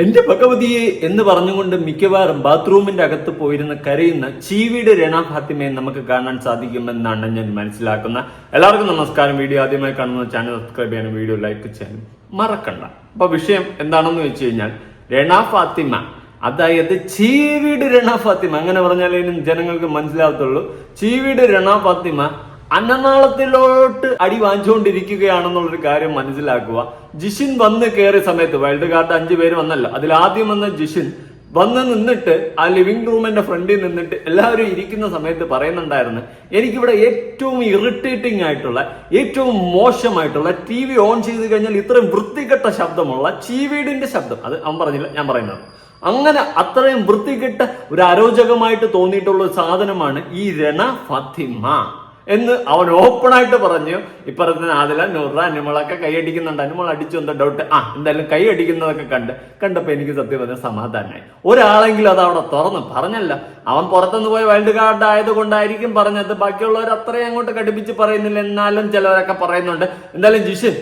എന്റെ ഭഗവതിയെ എന്ന് പറഞ്ഞുകൊണ്ട് മിക്കവാറും ബാത്റൂമിന്റെ അകത്ത് പോയിരുന്ന കരയുന്ന ചീവിയുടെ രണ ഫാത്തിമയെ നമുക്ക് കാണാൻ സാധിക്കുമെന്നാണ് ഞാൻ മനസ്സിലാക്കുന്ന. എല്ലാവർക്കും നമസ്കാരം. വീഡിയോ ആദ്യമായി കാണുന്ന ചാനൽ സബ്സ്ക്രൈബ് ചെയ്യാനും വീഡിയോ ലൈക്ക് ചെയ്യാനും മറക്കണ്ട. അപ്പൊ വിഷയം എന്താണെന്ന് വെച്ച് കഴിഞ്ഞാൽ രണ ഫാത്തിമ അതായത് ചീവിയുടെ രണ ഫാത്തിമ അങ്ങനെ പറഞ്ഞാലേ ജനങ്ങൾക്ക് മനസ്സിലാകത്തുള്ളൂ. ചീവിയുടെ രണ ഫാത്തിമ അന്നനാളത്തിലോട്ട് അടി വാങ്ങിച്ചുകൊണ്ടിരിക്കുകയാണെന്നുള്ളൊരു കാര്യം മനസ്സിലാക്കുക. ജിഷിൻ വന്ന് കയറിയ സമയത്ത് വൈൽഡ് കാർഡ് അഞ്ചു പേര് വന്നല്ലോ. അതിൽ ആദ്യം വന്ന ജിഷിൻ വന്ന് നിന്നിട്ട് ആ ലിവിംഗ് റൂമിന്റെ ഫ്രണ്ടിൽ നിന്നിട്ട് എല്ലാവരും ഇരിക്കുന്ന സമയത്ത് പറയുന്നുണ്ടായിരുന്നു എനിക്കിവിടെ ഏറ്റവും ഇറിറ്റേറ്റിംഗ് ആയിട്ടുള്ള ഏറ്റവും മോശമായിട്ടുള്ള ടി വി ഓൺ ചെയ്ത് കഴിഞ്ഞാൽ ഇത്രയും വൃത്തികെട്ട ശബ്ദമുള്ള ചീവീടിന്റെ ശബ്ദം. അത് അവൻ പറഞ്ഞില്ല ഞാൻ പറയുന്നത്. അങ്ങനെ അത്രയും വൃത്തികെട്ട ഒരു അരോചകമായിട്ട് തോന്നിയിട്ടുള്ള ഒരു സാധനമാണ് ഈ രണ ഫാത്തിമ. എന്ന് അവൻ ഓപ്പൺ ആയിട്ട് പറഞ്ഞു. ഇപ്പറത്തെ ആദില നൂറ അനുമളൊക്കെ കൈയടിക്കുന്നുണ്ട് അനുമൾ അടിച്ചു എന്താ ഡൗട്ട് ആ എന്തായാലും കൈ അടിക്കുന്നതൊക്കെ കണ്ട്. കണ്ടപ്പോ എനിക്ക് സത്യം പറഞ്ഞ സമാധാനമായി ഒരാളെങ്കിലും അത് അവിടെ തുറന്ന് പറഞ്ഞല്ല. അവൻ പുറത്തുനിന്ന് പോയി വൈൽഡ് കാർഡ് ആയത് കൊണ്ടായിരിക്കും പറഞ്ഞത്. ബാക്കിയുള്ളവർ അത്രയും അങ്ങോട്ട് കടുപ്പിച്ച് പറയുന്നില്ല. എന്നാലും ചിലവരൊക്കെ പറയുന്നുണ്ട്. എന്തായാലും ജിഷ്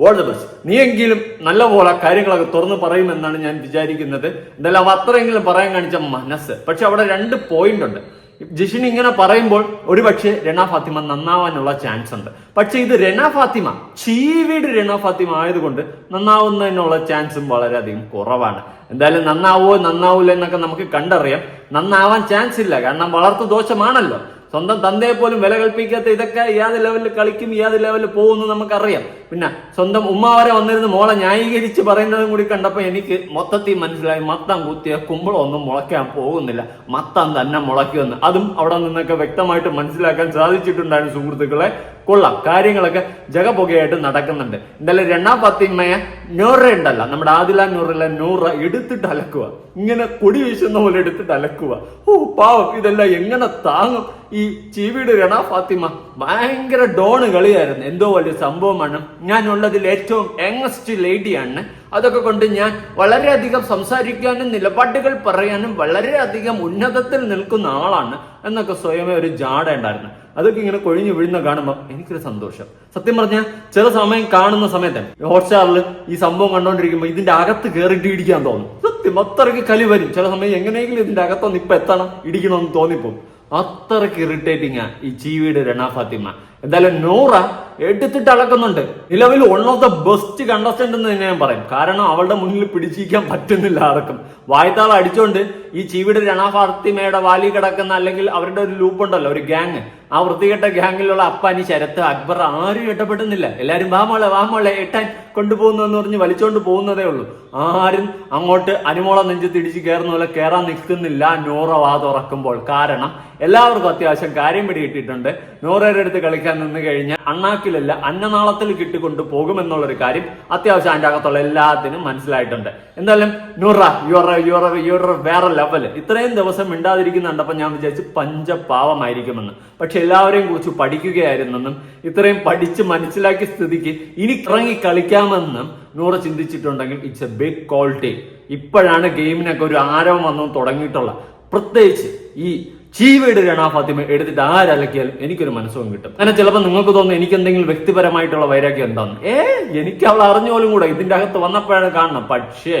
ഓൾ ദ ബെസ്റ്റ് നീയെങ്കിലും നല്ല പോലെ കാര്യങ്ങളൊക്കെ തുറന്ന് പറയുമെന്നാണ് ഞാൻ വിചാരിക്കുന്നത്. എന്തായാലും അവ അത്രയെങ്കിലും പറയാൻ കാണിച്ച മനസ്സ്. പക്ഷെ അവിടെ രണ്ട് പോയിന്റ് ഉണ്ട്. ജിഷിൻ ഇങ്ങനെ പറയുമ്പോൾ ഒരുപക്ഷെ രണ ഫാത്തിമ നന്നാവാനുള്ള ചാൻസ് ഉണ്ട്. പക്ഷെ ഇത് രണ ഫാത്തിമ ചീവീട് രണ ഫാത്തിമ ആയതുകൊണ്ട് നന്നാവുന്നതിനുള്ള ചാൻസും വളരെയധികം കുറവാണ്. എന്തായാലും നന്നാവോ നന്നാവൂല എന്നൊക്കെ നമുക്ക് കണ്ടറിയാം. നന്നാവാൻ ചാൻസ് ഇല്ല കാരണം വളർത്തു ദോഷമാണല്ലോ. സ്വന്തം തന്തയെ പോലും വില കൽപ്പിക്കാത്ത ഇതൊക്കെ ഏത് ലെവലിൽ കളിക്കും ഏത് ലെവലിൽ പോകുമെന്ന് നമുക്കറിയാം. പിന്നെ സ്വന്തം ഉമ്മ വരെ വന്നിരുന്ന് മോളെ ന്യായീകരിച്ച് പറയുന്നതും കൂടി കണ്ടപ്പോൾ എനിക്ക് മൊത്തത്തിൽ മനസ്സിലായി. മത്തം കുത്തിയ കുമ്പളൊന്നും മുളയ്ക്കാൻ പോകുന്നില്ല. മത്തം തന്നെ മുളയ്ക്കുമെന്ന്. അതും അവിടെ നിന്നൊക്കെ വ്യക്തമായിട്ട് മനസ്സിലാക്കാൻ സാധിച്ചിട്ടുണ്ടായിരുന്നു സുഹൃത്തുക്കളെ. കൊള്ളാം. കാര്യങ്ങളൊക്കെ ജഗപുകയായിട്ട് നടക്കുന്നുണ്ട്. എന്തായാലും രണ്ടാം പത്തിമ്മയെ നൂറ ഉണ്ടല്ല. നമ്മുടെ ആദില നൂറിലെ നൂറ എടുത്തിട്ട് അലക്കുക. ഇങ്ങനെ കൊടി വീശുന്ന പോലെ എടുത്തിട്ട് അലക്കുക. ഓ പാവം. ഇതെല്ലാം എങ്ങനെ താങ്ങും? ഈ ചീവിയുടെ രണ ഫാത്തിമ ഭയങ്കര ഡോണ് കളിയായിരുന്നു. എന്തോ വലിയ സംഭവമാണ്. ഞാൻ ഉള്ളതിൽ ഏറ്റവും യങ്ങസ്റ്റ് ലേഡിയാണ് അതൊക്കെ കൊണ്ട് ഞാൻ വളരെയധികം സംസാരിക്കാനും നിലപാടുകൾ പറയാനും വളരെയധികം ഉന്നതത്തിൽ നിൽക്കുന്ന ആളാണ് എന്നൊക്കെ സ്വയമേ ഒരു ജാട ഉണ്ടായിരുന്നു. അതൊക്കെ ഇങ്ങനെ കൊഴിഞ്ഞു വീഴുന്ന കാണുമ്പോൾ എനിക്കൊരു സന്തോഷം. സത്യം പറഞ്ഞാൽ ചില സമയം കാണുന്ന സമയത്ത് ഹോട്ട്സ്റ്റാറിൽ ഈ സംഭവം കണ്ടോണ്ടിരിക്കുമ്പോൾ ഇതിന്റെ അകത്ത് കയറിയിട്ട് ഇടിക്കാൻ തോന്നും. സത്യം അത്രയ്ക്ക് കലി വരും. ചില സമയം എങ്ങനെയെങ്കിലും ഇതിന്റെ അകത്തൊന്ന് ഇപ്പൊ എത്തണം ഇടിക്കണമെന്ന് തോന്നിപ്പോകും അത്രയ്ക്ക് ഇറിറ്റേറ്റിംഗ് ആ ഈ ജീവിയുടെ രണ ഫാത്തിമ. എന്തായാലും നൂറ എടുത്തിട്ട് അളക്കുന്നുണ്ട്. നിലവിൽ one of the best contestant എന്ന് തന്നെ ഞാൻ പറയും. കാരണം അവളുടെ മുന്നിൽ പിടിച്ചിരിക്കാൻ പറ്റുന്നില്ല ആർക്കും. വായത്താൾ അടിച്ചോണ്ട് ഈ ജീവിയുടെ രണ ഫാത്തിമയുടെ വാലി കിടക്കുന്ന അല്ലെങ്കിൽ അവരുടെ ഒരു ലൂപ്പ് ഉണ്ടല്ലോ ഒരു ഗ്യാങ് ആ വൃത്തികെട്ട ഗ്യാങ്ങിലുള്ള അപ്പാനി ശരത്ത് അക്ബർ ആരും ഇഷ്ടപ്പെടുന്നില്ല എല്ലാരും വാമോളെ വാമോളെ എട്ടാൻ കൊണ്ടുപോകുന്നു എന്ന് പറഞ്ഞ് വലിച്ചോണ്ട് പോകുന്നതേ ഉള്ളൂ. ആരും അങ്ങോട്ട് അനുമോള നെഞ്ച് തിടിച്ച് കയറുന്ന പോലെ കയറാൻ നിൽക്കുന്നില്ല. നൂറ വാ തുറക്കുമ്പോൾ കാരണം എല്ലാവർക്കും അത്യാവശ്യം കാര്യം പിടികിട്ടിയിട്ടുണ്ട്. നൂറയുടെ അടുത്ത് കളിക്കാൻ നിന്ന് കഴിഞ്ഞാൽ അണ്ണാക്കിലല്ല അന്നനാളത്തിൽ കിട്ടിക്കൊണ്ട് പോകുമെന്നുള്ളൊരു കാര്യം അത്യാവശ്യം അതിന്റെ അകത്തുള്ള എല്ലാത്തിനും മനസ്സിലായിട്ടുണ്ട്. എന്തായാലും നൂറ യുറ യുറ യുറ വേറെ ലെവൽ ഇത്രയും ദിവസം മിണ്ടാതിരിക്കുന്നുണ്ടപ്പോൾ ഞാൻ വിചാരിച്ചു പഞ്ചപാവമായിരിക്കുമെന്ന്. പക്ഷെ എല്ലാവരെയും കുറിച്ച് പഠിക്കുകയായിരുന്നെന്നും ഇത്രയും പഠിച്ച് മനസ്സിലാക്കിയ സ്ഥിതിക്ക് ഇനി ഇറങ്ങി കളിക്കാമെന്നും നൂറ് ചിന്തിച്ചിട്ടുണ്ടെങ്കിൽ ഇറ്റ്സ് എ ബിഗ് ക്വാളിറ്റി ഇപ്പോഴാണ് ഗെയിമിനൊക്കെ ഒരു ആരവം വന്നു തുടങ്ങിയിട്ടുള്ള പ്രത്യേകിച്ച് ഈ ചീവയുടെ രണ ഫാത്തിമ എടുത്തിട്ട് ആരലക്കിയാലും എനിക്കൊരു മനസ്സും കിട്ടും. അങ്ങനെ ചിലപ്പോൾ നിങ്ങൾക്ക് തോന്നുന്നു എനിക്ക് എന്തെങ്കിലും വ്യക്തിപരമായിട്ടുള്ള വൈരാഗ്യം എന്താന്ന്. ഏ എനിക്ക് അവൾ അറിഞ്ഞോലും കൂടെ ഇതിന്റെ അകത്ത് വന്നപ്പോഴാണ് കാണണം. പക്ഷേ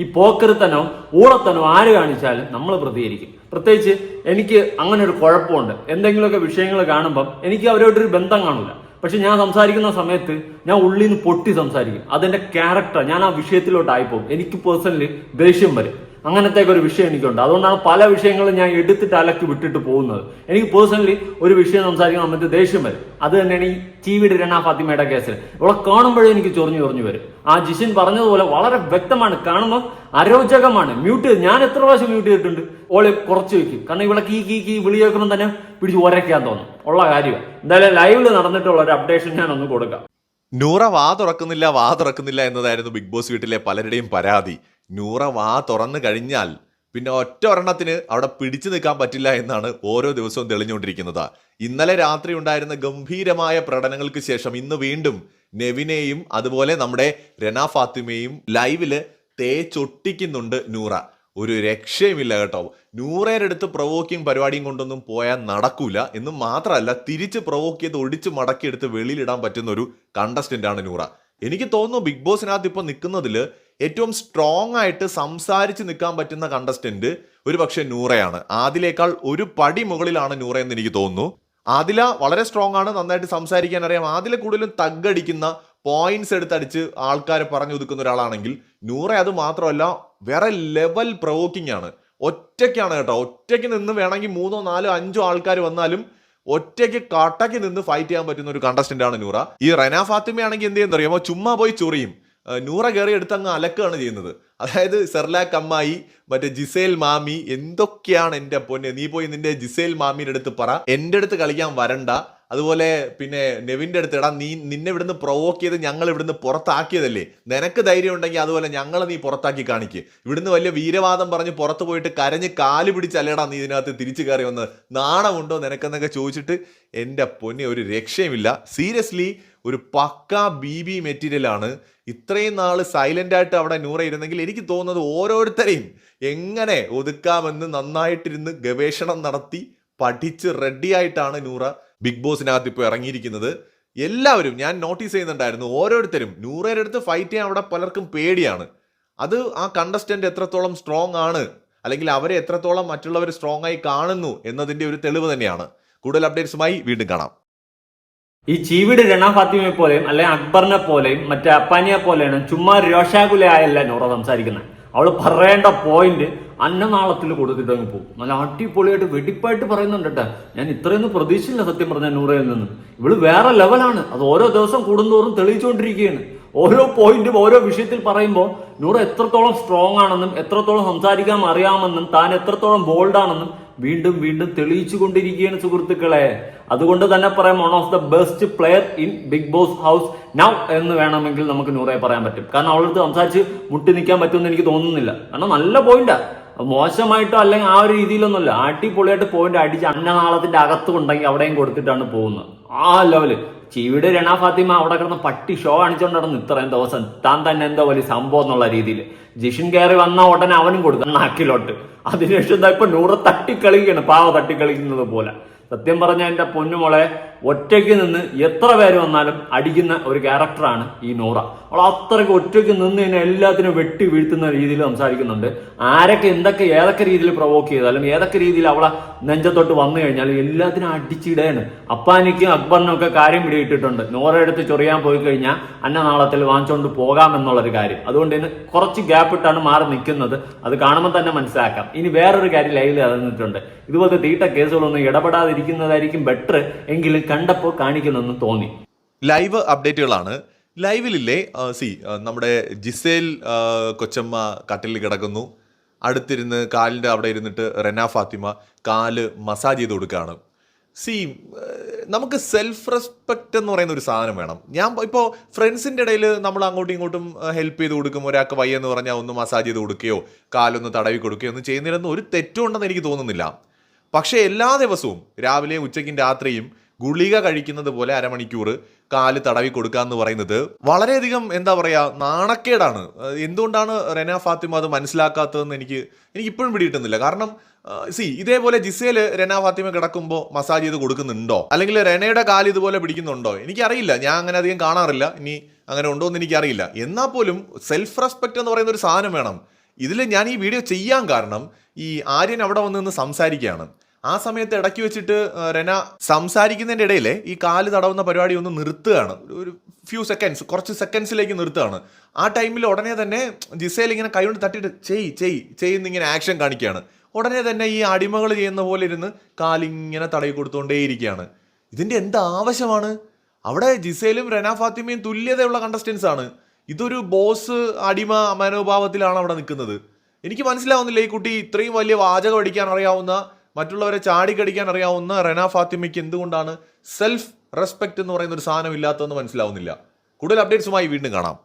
ഈ പോക്കരുത്തനോ ഊളത്തനോ ആര് കാണിച്ചാലും നമ്മൾ പ്രതികരിക്കും. പ്രത്യേകിച്ച് എനിക്ക് അങ്ങനെ ഒരു കുഴപ്പമുണ്ട്. എന്തെങ്കിലുമൊക്കെ വിഷയങ്ങൾ കാണുമ്പം എനിക്ക് അവരോടൊരു ബന്ധം കാണില്ല പക്ഷെ ഞാൻ സംസാരിക്കുന്ന സമയത്ത് ഞാൻ ഉള്ളിൽ നിന്ന് പൊട്ടി സംസാരിക്കും. അതെന്റെ ക്യാരക്ടർ ഞാൻ ആ വിഷയത്തിലോട്ടായിപ്പോകും എനിക്ക് പേഴ്സണലി ദേഷ്യം വരും. അങ്ങനത്തെ ഒരു വിഷയം എനിക്കുണ്ട്. അതുകൊണ്ടാണ് പല വിഷയങ്ങളും ഞാൻ എടുത്തിട്ട് അലക്കി വിട്ടിട്ട് പോകുന്നത്. എനിക്ക് പേഴ്സണലി ഒരു വിഷയം സംസാരിക്കണം മറ്റേ ദേഷ്യം വരും. അത് തന്നെയാണ് ഈ ടി വിയുടെ രണ ഫാത്തിമയുടെ കേസിൽ. ഇവിടെ കാണുമ്പോഴേ എനിക്ക് ചൊറിഞ്ഞു ചൊറിഞ്ഞു വരും. ആ ജിഷിൻ പറഞ്ഞതുപോലെ വളരെ വ്യക്തമാണ്. കാണുമ്പോൾ അരോചകമാണ്. മ്യൂട്ട് ഞാൻ എത്ര പ്രാവശ്യം മ്യൂട്ട് ചെയ്തിട്ടുണ്ട്? ഓളെ കുറച്ച് വെക്കും കാരണം ഇവിടെ കീ കീ കീ വിളി കേൾക്കുമ്പോൾ തന്നെ പിടിച്ച് ഉരയ്ക്കാൻ തോന്നും. ഉള്ള കാര്യമാണ് എന്തായാലും ലൈവിൽ നടന്നിട്ടുള്ള ഒരു അപ്ഡേഷൻ ഞാൻ ഒന്ന് കൊടുക്കാം. നൂറ വാ തുറക്കുന്നില്ല വാ തുറക്കുന്നില്ല എന്നതായിരുന്നു ബിഗ് ബോസ് വീട്ടിലെ പലരുടെയും പരാതി. നൂറ വാ തുറന്നു കഴിഞ്ഞാൽ പിന്നെ ഒറ്റ ഒരെണ്ണത്തിന് അവിടെ പിടിച്ചു നിൽക്കാൻ പറ്റില്ല എന്നാണ് ഓരോ ദിവസവും തെളിഞ്ഞുകൊണ്ടിരിക്കുന്നത്. ഇന്നലെ രാത്രി ഉണ്ടായിരുന്ന ഗംഭീരമായ പ്രകടനങ്ങൾക്ക് ശേഷം ഇന്ന് വീണ്ടും നെവിനെയും അതുപോലെ നമ്മുടെ രന ഫാത്തിമയും ലൈവിൽ തേച്ചൊട്ടിക്കുന്നുണ്ട് നൂറ. ഒരു രക്ഷയുമില്ല കേട്ടോ. നൂറേരുടെ അടുത്ത് പ്രൊവോക്കിംഗ് പരിപാടിയും കൊണ്ടൊന്നും പോയാൽ നടക്കൂല എന്ന് മാത്രമല്ല തിരിച്ച് പ്രൊവോക്ക് ചെയ്ത് ഒടിച്ച് മടക്കിയെടുത്ത് വെളിയിലിടാൻ പറ്റുന്ന ഒരു കണ്ടസ്റ്റന്റ് ആണ് നൂറ. എനിക്ക് തോന്നുന്നു ബിഗ് ബോസിനകത്ത് ഇപ്പോൾ നിൽക്കുന്നതിൽ ഏറ്റവും സ്ട്രോങ് ആയിട്ട് സംസാരിച്ച് നിൽക്കാൻ പറ്റുന്ന കണ്ടസ്റ്റന്റ് ഒരു പക്ഷേ നൂറയാണ്. ആദിലേക്കാൾ ഒരു പടി മുകളിലാണ് നൂറ എന്ന് എനിക്ക് തോന്നുന്നു. ആദില വളരെ സ്ട്രോങ് ആണ് നന്നായിട്ട് സംസാരിക്കാൻ അറിയാം. ആദില കൂടുതലും തഗ്ഗടിക്കുന്ന പോയിന്റ്സ് എടുത്തടിച്ച് ആൾക്കാരെ പറഞ്ഞു ഒതുക്കുന്ന ഒരാളാണെങ്കിൽ നൂറ അത് മാത്രമല്ല വേറെ ലെവൽ പ്രവോക്കിംഗ് ആണ്. ഒറ്റയ്ക്കാണ് കേട്ടോ. ഒറ്റയ്ക്ക് നിന്ന് വേണമെങ്കിൽ മൂന്നോ നാലോ അഞ്ചോ ആൾക്കാർ വന്നാലും ഒറ്റയ്ക്ക് കട്ടയ്ക്ക് നിന്ന് ഫൈറ്റ് ചെയ്യാൻ പറ്റുന്ന ഒരു കണ്ടസ്റ്റന്റ് ആണ് നൂറ. ഈ റെന ഫാത്തിമയാണെങ്കിൽ എന്ത് ചെയ്യുന്നറിയാമോ? ചുമ്മാ പോയി ചൊറിയും. നൂറ കയറി എടുത്ത് അങ്ങ് അലക്കുകയാണ് ചെയ്യുന്നത്. അതായത് സെർലാക്ക് അമ്മായി മറ്റേ ജിസേൽ മാമി എന്തൊക്കെയാണ് എന്റെ പൊന്നെ? നീ പോയി നിന്റെ ജിസേൽ മാമിയുടെ അടുത്ത് പറ. എന്റെ അടുത്ത് കളിക്കാൻ വരണ്ട. അതുപോലെ പിന്നെ നെവിന്റെ അടുത്ത് എടാ നീ നിന്നെ ഇവിടുന്ന് പ്രൊവോക്ക് ചെയ്ത് ഞങ്ങൾ ഇവിടുന്ന് പുറത്താക്കിയതല്ലേ? നിനക്ക് ധൈര്യം ഉണ്ടെങ്കിൽ അതുപോലെ ഞങ്ങൾ നീ പുറത്താക്കി കാണിക്ക്. ഇവിടുന്ന് വലിയ വീരവാദം പറഞ്ഞ് പുറത്ത് പോയിട്ട് കരഞ്ഞ് കാൽ പിടിച്ചല്ലേടാ നീ ഇതിനകത്ത് തിരിച്ചു കയറി വന്ന് നാണമുണ്ടോ നിനക്കെന്നൊക്കെ ചോദിച്ചിട്ട് എന്റെ പൊന്നെ ഒരു രക്ഷയുമില്ല. സീരിയസ്ലി ഒരു പക്ക ബി ബി മെറ്റീരിയലാണ്. ഇത്രയും നാൾ സൈലന്റ് ആയിട്ട് അവിടെ നൂറ ഇരുന്നെങ്കിൽ എനിക്ക് തോന്നുന്നത് ഓരോരുത്തരെയും എങ്ങനെ ഒതുക്കാമെന്ന് നന്നായിട്ടിരുന്ന് ഗവേഷണം നടത്തി പഠിച്ച് റെഡിയായിട്ടാണ് നൂറ ബിഗ് ബോസിനകത്ത് ഇപ്പോൾ ഇറങ്ങിയിരിക്കുന്നത്. എല്ലാവരും ഞാൻ നോട്ടീസ് ചെയ്യുന്നുണ്ടായിരുന്നു ഓരോരുത്തരും നൂറയുടെ അടുത്ത് ഫൈറ്റ് ചെയ്യാൻ അവിടെ പലർക്കും പേടിയാണ്. അത് ആ കണ്ടസ്റ്റന്റ് എത്രത്തോളം സ്ട്രോങ് ആണ് അല്ലെങ്കിൽ അവരെ എത്രത്തോളം മറ്റുള്ളവർ സ്ട്രോങ് ആയി കാണുന്നു എന്നതിന്റെ ഒരു തെളിവ് തന്നെയാണ്. കൂടുതൽ അപ്ഡേറ്റ്സുമായി വീണ്ടും കാണാം. ഈ ചീവിട് രണ ഫാത്തിമയെ പോലെയും അല്ലെങ്കിൽ അക്ബറിനെ പോലെയും മറ്റേ അപ്പാനിയെ പോലെയാണ് ചുമ്മാ രോഷാകുലയായല്ല നൂറ സംസാരിക്കുന്നത് അവൾ പറയേണ്ട പോയിന്റ് അന്നനാളത്തിൽ കൊടുത്തിട്ട് അങ്ങ് പോകും. നല്ല അടിപൊളിയായിട്ട് വെടിപ്പായിട്ട് പറയുന്നുണ്ട് കേട്ടോ. ഞാൻ ഇത്രയൊന്നും പ്രതീക്ഷയില്ല സത്യം പറഞ്ഞ നൂറയിൽ നിന്ന്. ഇവൾ വേറെ ലെവലാണ് അത് ഓരോ ദിവസം കൂടുന്തോറും തെളിയിച്ചുകൊണ്ടിരിക്കുകയാണ് ഓരോ പോയിന്റും ഓരോ വിഷയത്തിൽ പറയുമ്പോൾ നൂറ എത്രത്തോളം സ്ട്രോങ് ആണെന്നും എത്രത്തോളം സംസാരിക്കാൻ അറിയാമെന്നും താൻ എത്രത്തോളം ബോൾഡ് ആണെന്നും വീണ്ടും വീണ്ടും തെളിയിച്ചു കൊണ്ടിരിക്കുകയാണ് സുഹൃത്തുക്കളെ. അതുകൊണ്ട് തന്നെ പറയാം one of the best player in Bigg Boss house now എന്ന് വേണമെങ്കിൽ നമുക്ക് നൂറെ പറയാൻ പറ്റും. കാരണം അവളടുത്ത് സംസാരിച്ച് മുട്ടി നിൽക്കാൻ പറ്റുമെന്ന് എനിക്ക് തോന്നുന്നില്ല. കാരണം നല്ല പോയിന്റാ മോശമായിട്ടോ അല്ലെങ്കിൽ ആ ഒരു രീതിയിലൊന്നുമല്ല. അടിപൊളിയായിട്ട് പോയിന്റ് അടിച്ച് അന്നനാളത്തിന്റെ അകത്ത് കൊണ്ടെങ്കിൽ അവിടെയും കൊടുത്തിട്ടാണ് പോകുന്നത്. ആ ലെവൽ ചീവിടെ രണ ഫാത്തിമ അവിടെ കിടന്ന് പട്ടി ഷോ കാണിച്ചോണ്ട് നടന്നു ഇത്രയും ദിവസം. താൻ തന്നെ എന്തോ വലിയ സംഭവം എന്നുള്ള രീതിയിൽ ജിഷിൻ കയറി വന്ന ഉടനെ അവനും കൊടുത്തു നാക്കിലോട്ട് അതിനുശേഷം ഇപ്പൊ നൂറ് തട്ടിക്കളിക്കണം പാവ തട്ടിക്കളിക്കുന്നത് പോലെ. സത്യം പറഞ്ഞ എന്റെ പൊന്നുമോളെ ഒറ്റയ്ക്ക് നിന്ന് എത്ര പേര് വന്നാലും അടിക്കുന്ന ഒരു ക്യാരക്ടറാണ് ഈ നോറ. അവൾ അത്രയ്ക്ക് ഒറ്റയ്ക്ക് നിന്ന് തന്നെ എല്ലാത്തിനും വെട്ടി വീഴ്ത്തുന്ന രീതിയിൽ സംസാരിക്കുന്നുണ്ട്. ആരൊക്കെ എന്തൊക്കെ ഏതൊക്കെ രീതിയിൽ പ്രൊവോക്ക് ചെയ്താലും ഏതൊക്കെ രീതിയിൽ അവളെ നെഞ്ചത്തോട്ട് വന്നു കഴിഞ്ഞാൽ എല്ലാത്തിനും അടിച്ചിടയാണ് അപ്പാനിക്കും അക്ബറിനും ഒക്കെ കാര്യം പിടിയിട്ടിട്ടുണ്ട്. നൂറയെടുത്ത് ചൊറിയാൻ പോയി കഴിഞ്ഞാൽ അന്നനാളത്തിൽ വാങ്ങിച്ചുകൊണ്ട് പോകാമെന്നുള്ളൊരു കാര്യം. അതുകൊണ്ട് തന്നെ കുറച്ച് ഗ്യാപ്പ് ഇട്ടാണ് മാറി നിൽക്കുന്നത്. അത് കാണുമ്പോൾ തന്നെ മനസ്സിലാക്കാം. ഇനി വേറൊരു കാര്യം ലൈവിൽ അറിഞ്ഞിട്ടുണ്ട്. ഇതുപോലത്തെ തീട്ട കേസുകളൊന്നും ഇടപെടാതിരിക്കുന്നതായിരിക്കും ബെറ്റർ എങ്കിലും കണ്ടപ്പോൾ കാണിക്കണമെന്ന് തോന്നി. ലൈവ് അപ്ഡേറ്റുകളാണ്. ലൈവിലില്ലേ സി നമ്മുടെ ജിസേൽ കൊച്ചമ്മ കട്ടിലിൽ കിടക്കുന്നു. അടുത്തിരുന്ന് കാലിന്റെ അവിടെ ഇരുന്നിട്ട് റെന ഫാത്തിമ കാൽ മസാജ് ചെയ്ത് കൊടുക്കുകയാണ്. സി നമുക്ക് സെൽഫ് റെസ്പെക്റ്റ് എന്ന് പറയുന്ന ഒരു സാധനം വേണം. ഞാൻ ഇപ്പോൾ ഫ്രണ്ട്സിന്റെ ഇടയിൽ നമ്മൾ അങ്ങോട്ടും ഇങ്ങോട്ടും ഹെൽപ്പ് ചെയ്ത് കൊടുക്കും. ഒരാൾക്ക് വയ്യെന്ന് പറഞ്ഞാൽ ഒന്ന് മസാജ് ചെയ്ത് കൊടുക്കുകയോ കാലൊന്ന് തടവി കൊടുക്കുകയോ ഒന്നും ചെയ്യുന്നില്ലെന്ന് ഒരു തെറ്റുണ്ടെന്ന് എനിക്ക് തോന്നുന്നില്ല. പക്ഷേ എല്ലാ ദിവസവും രാവിലെയും ഉച്ചയ്ക്കും രാത്രിയും ഗുളിക കഴിക്കുന്നത് പോലെ അരമണിക്കൂർ കാൽ തടവി കൊടുക്കുക എന്ന് പറയുന്നത് വളരെയധികം എന്താ പറയുക നാണക്കേടാണ്. എന്തുകൊണ്ടാണ് റെന ഫാത്തിമ അത് മനസ്സിലാക്കാത്തതെന്ന് എനിക്ക് എനിക്ക് ഇപ്പോഴും പിടിയിട്ടുന്നില്ല കാരണം സി ഇതേപോലെ ജിസേൽ റെന ഫാത്തിമ കിടക്കുമ്പോൾ മസാജ് ചെയ്ത് കൊടുക്കുന്നുണ്ടോ? അല്ലെങ്കിൽ റെനയുടെ കാൽ ഇതുപോലെ പിടിക്കുന്നുണ്ടോ? എനിക്കറിയില്ല. ഞാൻ അങ്ങനെ അധികം കാണാറില്ല. ഇനി അങ്ങനെ ഉണ്ടോ എന്ന് എനിക്കറിയില്ല. എന്നാൽ പോലും സെൽഫ് റെസ്പെക്റ്റ് എന്ന് പറയുന്ന ഒരു സാധനം വേണം. ഇതിൽ ഞാൻ ഈ വീഡിയോ ചെയ്യാൻ കാരണം ഈ ആര്യൻ അവിടെ വന്ന് നിന്ന് സംസാരിക്കുകയാണ്. ആ സമയത്ത് ഇടയ്ക്ക് വെച്ചിട്ട് രന സംസാരിക്കുന്നതിന്റെ ഇടയിൽ ഈ കാൽ തടവുന്ന പരിപാടി ഒന്ന് നിർത്തുകയാണ്. ഒരു ഫ്യൂ സെക്കൻഡ്സ് കുറച്ച് സെക്കൻഡ്സിലേക്ക് നിർത്തുകയാണ്. ആ ടൈമിൽ ഉടനെ തന്നെ ജിസേൽ ഇങ്ങനെ കൈകൊണ്ട് തട്ടിയിട്ട് ചെയ് ചെയ് ചെയ്യുന്നിങ്ങനെ ആക്ഷൻ കാണിക്കുകയാണ്. ഉടനെ തന്നെ ഈ അടിമകൾ ചെയ്യുന്ന പോലെ ഇരുന്ന് കാലിങ്ങനെ തടവി കൊടുത്തുകൊണ്ടേയിരിക്കുകയാണ് ഇതിന്റെ എന്ത് ആവശ്യമാണ്? അവിടെ ജിസേലും റെന ഫാത്തിമയും തുല്യതയുള്ള കണ്ടസ്റ്റൻസ് ആണ്. ഇതൊരു ബോസ് അടിമ മനോഭാവത്തിലാണ് അവിടെ നിൽക്കുന്നത്. എനിക്ക് മനസ്സിലാവുന്നില്ല ഈ കുട്ടി ഇത്രയും വലിയ വാചകം അടിക്കാൻ അറിയാവുന്ന മറ്റുള്ളവരെ ചാടിക്കടിക്കാൻ അറിയാവുന്ന റെന ഫാത്തിമയ്ക്ക് എന്തുകൊണ്ടാണ് സെൽഫ് റെസ്പെക്ട് എന്ന് പറയുന്ന ഒരു സാധനം ഇല്ലാത്തതെന്ന് മനസ്സിലാവുന്നില്ല. കൂടുതൽ അപ്ഡേറ്റ്സുമായി വീണ്ടും കാണാം.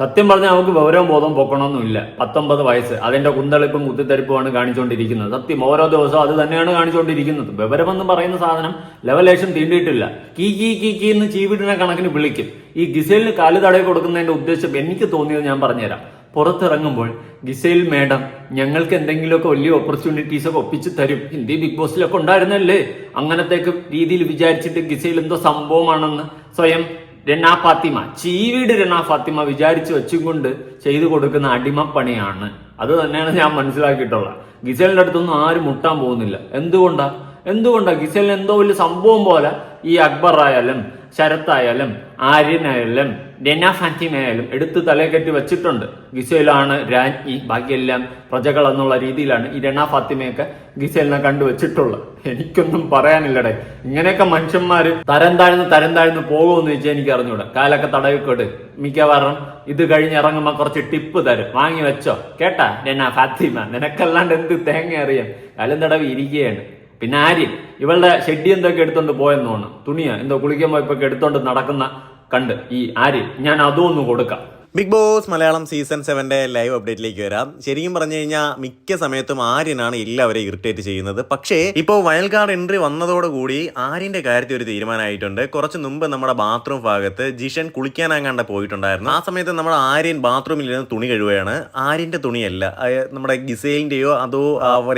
സത്യം പറഞ്ഞാൽ നമുക്ക് വിവരവും ബോധം പൊക്കണമെന്നില്ല പത്തൊമ്പത് വയസ്സ്. അതിന്റെ കുന്തളിപ്പും കുത്തിത്തരിപ്പുമാണ് കാണിച്ചുകൊണ്ടിരിക്കുന്നത്. സത്യം ഓരോ ദിവസവും അത് തന്നെയാണ് കാണിച്ചുകൊണ്ടിരിക്കുന്നത്. വിവരമെന്ന് പറയുന്ന സാധനം ലെവലേഷൻ തീണ്ടിയിട്ടില്ല. കീ കീ കീ കീ എന്ന് ചീവിടിനെ കണക്കിന് വിളിക്കും. ഈ ഗിസേലിന് കാൽ തടയി കൊടുക്കുന്നതിന്റെ ഉദ്ദേശം എനിക്ക് തോന്നിയത് ഞാൻ പറഞ്ഞുതരാം. പുറത്തിറങ്ങുമ്പോൾ ഗിസൈൽ മേഡം ഞങ്ങൾക്ക് എന്തെങ്കിലുമൊക്കെ വലിയ ഓപ്പർച്യൂണിറ്റീസ് ഒക്കെ ഒപ്പിച്ച് തരും. ഹിന്ദി ബിഗ് ബോസിലൊക്കെ ഉണ്ടായിരുന്നല്ലേ? അങ്ങനത്തെ രീതിയിൽ വിചാരിച്ചിട്ട് ഗിസൈൽ എന്തോ സംഭവമാണെന്ന് സ്വയം രനാ ഫാത്തിമ ചീവീട് രനാ ഫാത്തിമ വിചാരിച്ചു വെച്ചും കൊണ്ട് ചെയ്തു കൊടുക്കുന്ന അടിമപ്പണിയാണ് അത് തന്നെയാണ് ഞാൻ മനസ്സിലാക്കിയിട്ടുള്ളത്. ഗിസലിന്റെ അടുത്തൊന്നും ആരും മുട്ടാൻ പോകുന്നില്ല. എന്തുകൊണ്ടാ? എന്തുകൊണ്ടാ ഗിസലിന് എന്തോ വലിയ സംഭവം പോലെ ഈ അക്ബർ ആയാലും ശരത്തായാലും ആര്യനായാലും രന ഫാറ്റിമയായാലും എടുത്ത് തലയെക്കറ്റി വെച്ചിട്ടുണ്ട്. ഗിസയിലാണ് രാജ്ഞി ബാക്കിയെല്ലാം പ്രജകൾ എന്നുള്ള രീതിയിലാണ് ഈ രണ ഫാത്തിമയൊക്കെ ഗിസയിലിനെ കണ്ടു വെച്ചിട്ടുള്ളത്. എനിക്കൊന്നും പറയാനില്ലടേ. ഇങ്ങനെയൊക്കെ മനുഷ്യന്മാർ തരം താഴ്ന്ന് തരം താഴ്ന്ന് പോകുമെന്ന് വെച്ചാൽ എനിക്ക് അറിഞ്ഞൂടെ. കാലൊക്കെ തടവിക്കോട്. മിക്കവാറും ഇത് കഴിഞ്ഞ് ഇറങ്ങുമ്പോൾ കുറച്ച് ടിപ്പ് തരും. വാങ്ങി വെച്ചോ. കേട്ടാ രന ഫാത്തിമ നിനക്കല്ലാണ്ട് എന്ത് തേങ്ങ അറിയാം? കാലം തടവി ഇരിക്കുകയാണ്. പിന്നെ ആര്യൻ ഇവളുടെ ഷെഡി എന്തൊക്കെ എടുത്തോണ്ട് പോയെന്ന് തോന്നുന്നു? തുണിയാ? എന്തോ കുളിക്കാൻ പോയപ്പോ എടുത്തോണ്ട് നടക്കുന്ന കണ്ട് ഈ ആര്യൻ ഞാൻ അതൊന്നും കൊടുക്കാം. ബിഗ് ബോസ് മലയാളം സീസൺ സെവന്റെ ലൈവ് അപ്ഡേറ്റിലേക്ക് വരാം. ശരിക്കും പറഞ്ഞു കഴിഞ്ഞാൽ മിക്ക സമയത്തും ആര്യനാണ് എല്ലാവരെയും ഇറിറ്റേറ്റ് ചെയ്യുന്നത്. പക്ഷേ ഇപ്പോൾ കാർഡ് എൻട്രി വന്നതോടുകൂടി ആര്യന്റെ കാര്യത്തിൽ ഒരു തീരുമാനമായിട്ടുണ്ട്. കുറച്ച് മുമ്പ് നമ്മുടെ ബാത്റൂം ഭാഗത്ത് ജിഷൻ കുളിക്കാനാകാണ്ട് പോയിട്ടുണ്ടായിരുന്നു. ആ സമയത്ത് നമ്മൾ ആര്യൻ ബാത്റൂമിൽ ഇരുന്ന് തുണി കഴുകുകയാണ്. ആര്യന്റെ തുണിയല്ല നമ്മുടെ ഗിസേലിന്റെയോ അതോ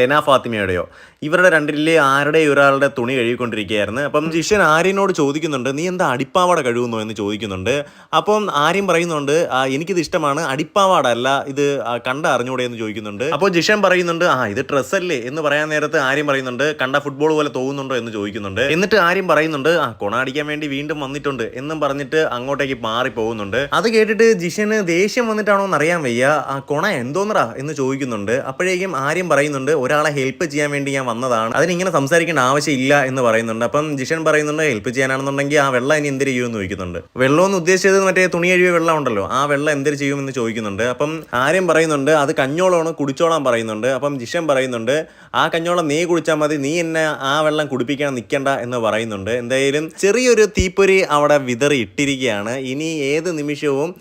രന ഫാത്തിമയുടെയോ. ഇവരുടെ രണ്ടിലെ ആരുടെ ഒരാളുടെ തുണി കഴുകിക്കൊണ്ടിരിക്കുകയായിരുന്നു. അപ്പം ജിഷൻ ആര്യനോട് ചോദിക്കുന്നുണ്ട് നീ എന്താ അടിപ്പാവട കഴുകുന്നു? എന്ന് ചോദിക്കുന്നുണ്ട്. അപ്പം ആര്യൻ പറയുന്നുണ്ട് "ആ, എനിക്കിത് ഇഷ്ടമാണ്. അടിപ്പാവാട അല്ല ഇത് കണ്ട അറിഞ്ഞൂടെ എന്ന് ചോദിക്കുന്നുണ്ട്. അപ്പോൾ ജിഷൻ പറയുന്നുണ്ട് ആ ഇത് ഡ്രസ് അല്ലേ എന്ന് പറയാൻ നേരത്ത് ആര്യം പറയുന്നുണ്ട് കണ്ട ഫുട്ബോൾ പോലെ തോന്നുന്നുണ്ടോ? എന്ന് ചോദിക്കുന്നുണ്ട്. എന്നിട്ട് ആര്യം പറയുന്നുണ്ട് ആ കൊണാടിക്കാൻ വേണ്ടി വീണ്ടും വന്നിട്ടുണ്ട് എന്നും പറഞ്ഞിട്ട് അങ്ങോട്ടേക്ക് മാറി പോകുന്നുണ്ട് അത് കേട്ടിട്ട് ജിഷന് ദേഷ്യം വന്നിട്ടാണോ എന്ന് അറിയാൻ വയ്യ. ആ കൊണ എന്തോന്നറാ എന്ന് ചോദിക്കുന്നുണ്ട്. അപ്പോഴേക്കും ആര്യം പറയുന്നുണ്ട് ഒരാളെ ഹെൽപ്പ് ചെയ്യാൻ വേണ്ടി ഞാൻ വന്നതാണ്. അതിനിങ്ങനെ സംസാരിക്കേണ്ട ആവശ്യമില്ല എന്ന് പറയുന്നുണ്ട്. അപ്പം ജിഷൻ പറയുന്നുണ്ട് ഹെൽപ്പ് ചെയ്യാനാണെന്നുണ്ടെങ്കിൽ ആ വെള്ളം ഇനി ചെയ്യുമെന്ന് ചോദിക്കുന്നുണ്ട്. വെള്ളം എന്ന് ഉദ്ദേശിച്ചത് മറ്റേ തുണി അഴിവ് വെള്ളം ഉണ്ടല്ലോ ആ വെള്ളം എന്തിനു ചെയ്യുമെന്ന് ചോദിക്കുന്നുണ്ട്. അപ്പം ആര്യം പറയുന്നുണ്ട് അത് കഞ്ഞോളമാണ് കുടിച്ചോളാൻ പറയുന്നുണ്ട്. അപ്പം ജിഷൻ പറയുന്നുണ്ട് ആ കഞ്ഞോളം നീ കുടിച്ചാൽ മതി നീ എന്നെ ആ വെള്ളം കുടിപ്പിക്കാൻ നിൽക്കണ്ട എന്ന് പറയുന്നുണ്ട്. എന്തായാലും ചെറിയൊരു തീപ്പൊരി അവിടെ വിതറി ഇട്ടിരിക്കുകയാണ് ഇനി ഏത് നിമിഷവും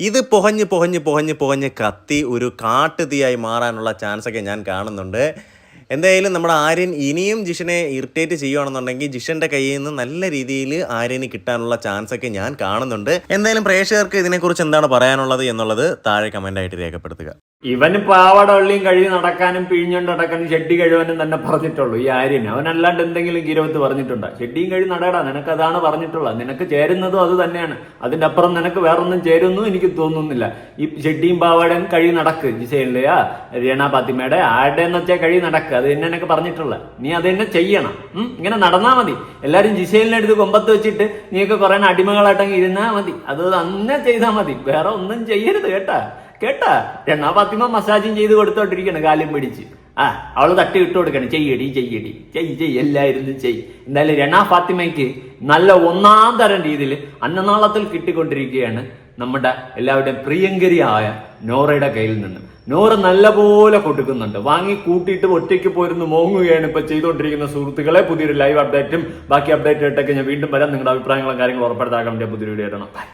ഇത് പുകഞ്ഞ് പുകഞ്ഞ് പുകഞ്ഞ് പുകഞ്ഞ് കത്തി ഒരു കാട്ടുതീയായി മാറാനുള്ള ചാൻസൊക്കെ ഞാൻ കാണുന്നുണ്ട്. എന്തായാലും നമ്മുടെ ആര്യൻ ഇനിയും ജിഷനെ ഇറിറ്റേറ്റ് ചെയ്യുകയാണെന്നുണ്ടെങ്കിൽ ജിഷന്റെ കയ്യിൽ നിന്ന് നല്ല രീതിയിൽ ആര്യന് കിട്ടാനുള്ള ചാൻസ് ഒക്കെ ഞാൻ കാണുന്നുണ്ട്. എന്തായാലും പ്രേക്ഷകർക്ക് ഇതിനെക്കുറിച്ച് എന്താണ് പറയാനുള്ളത് എന്നുള്ളത് താഴെ കമന്റ് ആയിട്ട് രേഖപ്പെടുത്തുക. ഇവന് പാവാട വള്ളിയും കഴുകി നടക്കാനും പിഴിഞ്ഞുകൊണ്ട് നടക്കാനും ഷെഡ്ഡി കഴിവനും തന്നെ പറഞ്ഞിട്ടുള്ളൂ ഈ ആര്യന്. അവനല്ലാണ്ട് എന്തെങ്കിലും ഗിരവത്ത് പറഞ്ഞിട്ടുണ്ടോ? ഷെഡ്ഡിയും കഴി നടടാ നിനക്ക് അതാണ് പറഞ്ഞിട്ടുള്ളത്. നിനക്ക് ചേരുന്നതും അത് തന്നെയാണ്. അതിന്റെ അപ്പുറം നിനക്ക് വേറൊന്നും ചേരുമെന്നും എനിക്ക് തോന്നുന്നില്ല. ഈ ഷെഡ്ഡിയും പാവാടയും കഴി നടക്ക് ജിസയിലെയാ രേണ പാത്തിമയുടെ ആരുടെ എന്ന് വെച്ചാൽ കഴി നടക്ക്. അത് തന്നെ എനിക്ക് പറഞ്ഞിട്ടുള്ള നീ അത് തന്നെ ചെയ്യണം. ഇങ്ങനെ നടന്നാ മതി. എല്ലാരും ജിസയിലിനെ എടുത്ത് കൊമ്പത്ത് വെച്ചിട്ട് നീയൊക്കെ കുറേ അടിമകളായിട്ടങ്ങ് ഇരുന്നാ മതി. അത് അന്നെ ചെയ്താൽ മതി. വേറെ ഒന്നും ചെയ്യരുത് കേട്ടാ. കേട്ടാ? രണ്ടാ ഫാത്തിമ മസാജും ചെയ്ത് കൊടുത്തോണ്ടിരിക്കണം കാലും പിടിച്ച്. ആ അവൾ തട്ടി ഇട്ട് കൊടുക്കണം. ചെയ്യടി ചെയ്യടി. ചെയ് ചെയ് എല്ലായിരുന്നു ചെയ് എന്തായാലും രണ ഫാത്തിമയ്ക്ക് നല്ല ഒന്നാം തരം രീതിയിൽ അന്നനാളത്തിൽ കിട്ടിക്കൊണ്ടിരിക്കുകയാണ് നമ്മുടെ എല്ലാവരുടെയും പ്രിയങ്കരിയായ നോറയുടെ കയ്യിൽ നിന്ന്. നോറ നല്ലപോലെ കൊടുക്കുന്നുണ്ട്. വാങ്ങി കൂട്ടിയിട്ട് ഒറ്റയ്ക്ക് പോയിരുന്നു മോങ്ങുകയാണ് ഇപ്പൊ ചെയ്തുകൊണ്ടിരിക്കുന്ന സുഹൃത്തുക്കളെ. പുതിയൊരു ലൈവ് അപ്ഡേറ്റും ബാക്കി അപ്ഡേറ്റ് ആയിട്ടൊക്കെ ഞാൻ വീണ്ടും വരാം. നിങ്ങളുടെ അഭിപ്രായങ്ങളും കാര്യങ്ങളും ഉറപ്പെടുത്താക്കാൻ വേണ്ടി പുതിയ വീഡിയോ ഇടണം.